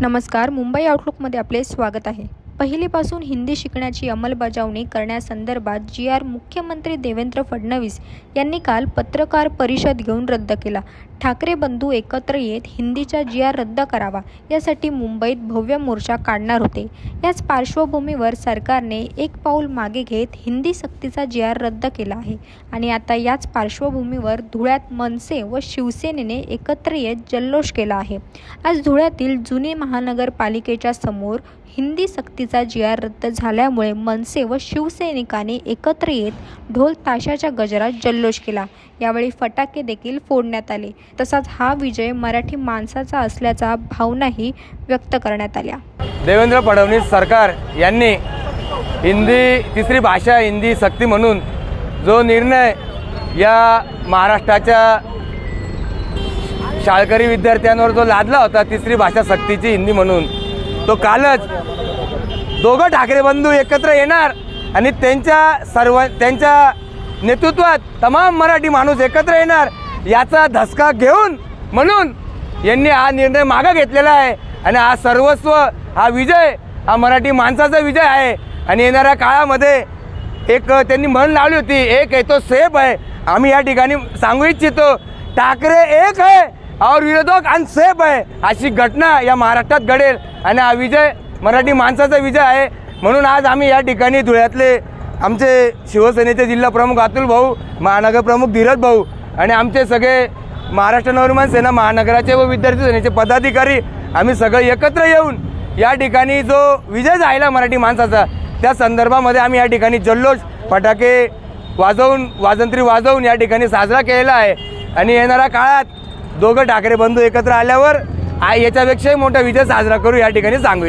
नमस्कार मुंबई आउटलुकमध्ये आपले स्वागत आहे. पहिलीपासून हिंदी शिकण्याची अंमलबजावणी करण्यासंदर्भात जी आर मुख्यमंत्री देवेंद्र फडणवीस यांनी काल पत्रकार परिषद घेऊन रद्द केला. ठाकरे बंधू एकत्र येत हिंदीचा जी आर रद्द करावा यासाठी मुंबईत भव्य मोर्चा काढणार होते. याच पार्श्वभूमीवर सरकारने एक पाऊल मागे घेत हिंदी सक्तीचा जी आर रद्द केला आहे आणि आता याच पार्श्वभूमीवर धुळ्यात मनसे व शिवसेनेने एकत्र येत जल्लोष केला आहे. आज धुळ्यातील जुनी महानगरपालिकेच्या समोर हिंदी सक्तीचा जी आर रद्द झाल्यामुळे मनसे व शिवसैनिकांनी एकत्र येत ढोल ताशाच्या गजरात जल्लोष केला. यावेळी फटाके देखील फोडण्यात आले. तसाच हा विजय मराठी माणसाचा असल्याचा भावनाही व्यक्त करण्यात आल्या. देवेंद्र फडणवीस सरकार यांनी हिंदी तिसरी भाषा हिंदी सक्ती म्हणून जो निर्णय या महाराष्ट्राच्या शाळकरी विद्यार्थ्यांवर जो लादला होता तिसरी भाषा सक्तीची हिंदी म्हणून तो कालच दोघं ठाकरे बंधू एकत्र येणार आणि त्यांच्या सर्व त्यांच्या नेतृत्वात तमाम मराठी माणूस एकत्र येणार याचा धसका घेऊन म्हणून यांनी हा निर्णय मागं घेतलेला आहे. आणि हा सर्वस्व हा विजय हा मराठी माणसाचा विजय आहे. आणि येणाऱ्या काळामध्ये एक त्यांनी म्हण लावली होती एक आहे तो सेफ आहे. आम्ही या ठिकाणी सांगू इच्छितो ठाकरे एक आहे. और विरोधक अनसेफ आहे अशी घटना या महाराष्ट्रात घडेल आणि हा विजय मराठी माणसाचा विजय आहे. म्हणून आज आम्ही या ठिकाणी धुळ्यातले आमचे शिवसेनेचे जिल्हा प्रमुख अतुल भाऊ महानगरप्रमुख धीरज भाऊ आणि आमचे सगळे महाराष्ट्र नवनिर्माण सेना महानगराचे व विद्यार्थी सेनेचे पदाधिकारी आम्ही सगळे एकत्र येऊन या ठिकाणी जो विजय झाला मराठी माणसाचा त्या संदर्भामध्ये आम्ही या ठिकाणी जल्लोष फटाके वाजवून वाजंत्री वाजवून या ठिकाणी साजरा केलेला आहे. आणि येणाऱ्या काळात दोघं ठाकरे बंधू एकत्र आल्यावर याच्यापेक्षाही मोठा विजय साजरा करू या ठिकाणी सांगू